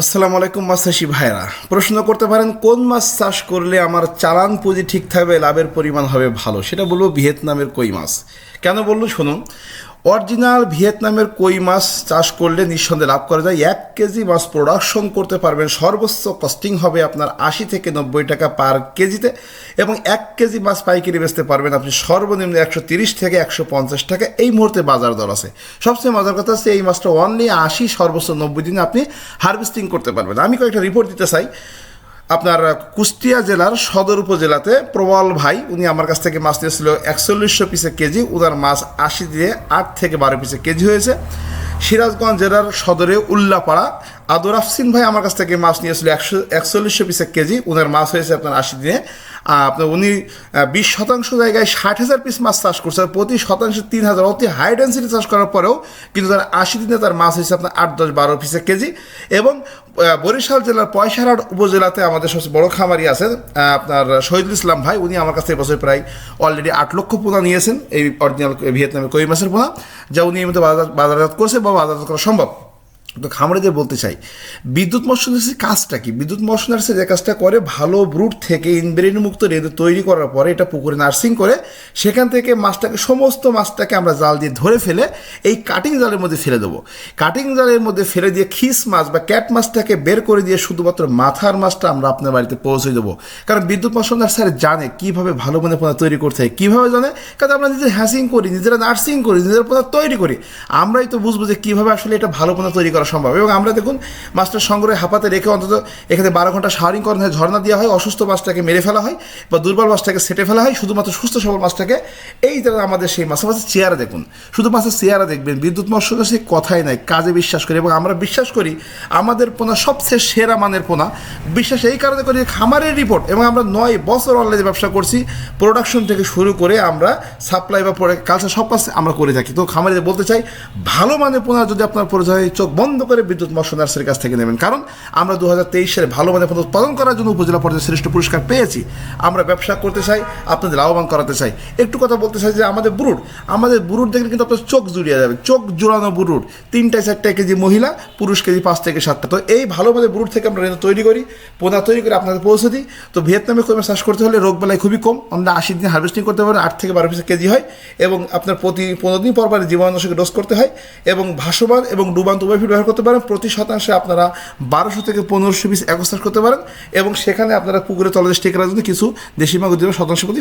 আসসালামু আলাইকুম মাছ ভাইরা প্রশ্ন করতে পারেন, কোন মাছ চাষ করলে আমার চালান পুঁজি ঠিক থাকবে, লাভের পরিমাণ হবে ভালো? সেটা বলব ভিয়েতনামের কই মাছ। কেন বলল? শুনুন। অরিজিনাল ভিয়েতনামের কই মাছ চাষ করলে নিঃসন্দেহে লাভ করা যায়। এক কেজি মাছ প্রোডাকশন করতে পারবেন। সর্বোচ্চ কস্টিং হবে আপনার আশি থেকে নব্বই টাকা পার কেজিতে এবং এক কেজি মাছ পাইকারি বেচতে পারবেন আপনি সর্বনিম্ন একশো তিরিশ থেকে একশো পঞ্চাশ টাকা। এই মুহূর্তে বাজার দর আছে। সবচেয়ে মজার কথা হচ্ছে, এই মাছটা অনলি আশি, সর্বোচ্চ নব্বই দিনে আপনি হারভেস্টিং করতে পারবেন। আমি কয়েকটা রিপোর্ট দিতে চাই। আপনার কুষ্টিয়া জেলার সদর উপজেলাতে প্রবল ভাই, উনি আমার কাছ থেকে মাছ নিয়েছিল একচল্লিশশো পিসে কেজি উনার মাছ আশি দিয়ে আট থেকে বারো পিসে কেজি হয়েছে। সিরাজগঞ্জ জেলার সদরে উল্লাপাড়া আদর আফসিন ভাই আমার কাছ থেকে মাছ নিয়েছিল একশো একচল্লিশশো পিসে কেজি। উনার মাছ হয়েছে আপনার আশি দিনে। আপনার উনি বিশ শতাংশ জায়গায় ষাট হাজার পিস মাছ চাষ করছে। প্রতি শতাংশে তিন হাজার। অতি হাই ডেন্সিটি চাষ করার পরেও কিন্তু তার আশি দিনে তার মাছ হয়েছে আপনার আট, দশ, বারো পিসে কেজি। এবং বরিশাল জেলার পয়সারহাট উপজেলাতে আমাদের সবচেয়ে বড় খামারি আছে আপনার শহীদুল ইসলাম ভাই। উনি আমার কাছ থেকে বছর প্রায় অলরেডি আট লক্ষ পোনা নিয়েছেন। এই অরিজিনাল ভিয়েতনামের কই মাছের পোনা, যা উনি এমনিতে বাজার বাজারজাত করছে বা বাজারজাত করা সম্ভব। তো খামারিদের বলতে চাই, বিদ্যুৎ মশনার্সির কাজটা কি? বিদ্যুৎ মশনার্সি যে কাজটা করে, ভালো ব্রুট থেকে ইনব্রেন মুক্ত রেঁধে তৈরি করার পরে এটা পুকুরে নার্সিং করে, সেখান থেকে মাছটাকে, সমস্ত মাছটাকে আমরা জাল দিয়ে ধরে ফেলে এই কাটিং জালের মধ্যে ফেলে দেবো। কাটিং জালের মধ্যে ফেলে দিয়ে খিস মাছ বা ক্যাট মাছটাকে বের করে দিয়ে শুধুমাত্র মাথার মাছটা আমরা আপনার বাড়িতে পৌঁছে দেবো। কারণ বিদ্যুৎ মশনার স্যার জানে কীভাবে ভালো মনে পোনা তৈরি করতে হয়, কীভাবে জানে? কারণ আমরা নিজের হ্যাসিং করি, নিজেরা নার্সিং করি নিজের পোনা তৈরি করি। আমরাই তো বুঝব যে কীভাবে আসলে এটা ভালো পোনা তৈরি করা সম্ভব। এবং আমরা দেখুন মাছটা সংগ্রহে হাঁপাতে রেখে অন্তত এখানে বারো ঘণ্টা শাওয়ারিং হয় ঝর্ণা দেওয়া হয়, অসুস্থ মাছটাকে মেরে ফেলা হয় বা দুর্বল মাছটাকে সেটে ফেলা হয়, শুধুমাত্র সুস্থ সবল মাছটাকে এই যে আমাদের সেই মাছের মাছের চেয়ারা দেখুন, শুধু মাছের চেয়ারা দেখবেন, বিদ্যুৎ মৎস্য সে কথাই নাই, কাজে বিশ্বাস করি। এবং আমরা বিশ্বাস করি, আমাদের পোনা সবচেয়ে সেরা মানের পোনা, বিশ্বাস এই কারণে করি খামারের রিপোর্ট এবং আমরা নয় বছর অনলাইনে ব্যবসা করছি প্রোডাকশন থেকে শুরু করে আমরা সাপ্লাই বা কালচার সব কাজ আমরা করে থাকি। তো খামারে বলতে চাই, ভালো মানের পোনা যদি আপনার হয়, চোখ বন্ধ করে বিদ্যুৎ মৎস্য নার্সারির কাছ থেকে নেবেন। কারণ আমরা দু হাজার তেইশ সালে ভালো পোনা উৎপাদন করার জন্য উপজেলা পর্যায়ে শ্রেষ্ঠ পুরস্কার পেয়েছি। আমরা ব্যবসা করতে চাই, আপনাদের লাভবান করাতে চাই। একটু কথা বলতে চাই যে আমাদের বুরুট আমাদের বুরুট দেখলে কিন্তু আপনার চোখ জুড়িয়ে যাবে। চোখ জোড়ানো বুরুট তিনটায় চারটা কেজি মহিলা, পুরুষ কেজি পাঁচ থেকে সাতটা। তো এই ভালো মানের বুরুট থেকে আমরা রেঁধে তৈরি করি, পোনা তৈরি করে আপনাদের পৌঁছে দিই। তো ভিয়েতনামে কমে চাষ করতে হলে রোগ বেলায় খুবই কম। আমরা আশি দিন হার্ভেস্টিং করতে পারেন আট থেকে বারো পিস কেজি হয় এবং আপনার প্রতি পনেরো দিন পর পর জীবাণুনাশকে ডোজ করতে হয় এবং ভাসমান এবং ডুবান্ত উভয় ব্যবহার করতে পারেন। প্রতি শতাংশে আপনারা বারোশো থেকে পনেরোশো পিস একস্থাস করতে পারেন এবং সেখানে আপনারা পুকুরে তলদেশ টেকে রাখার জন্য কিছু দেশি মাগুর দেবেন শতাংশ প্রতি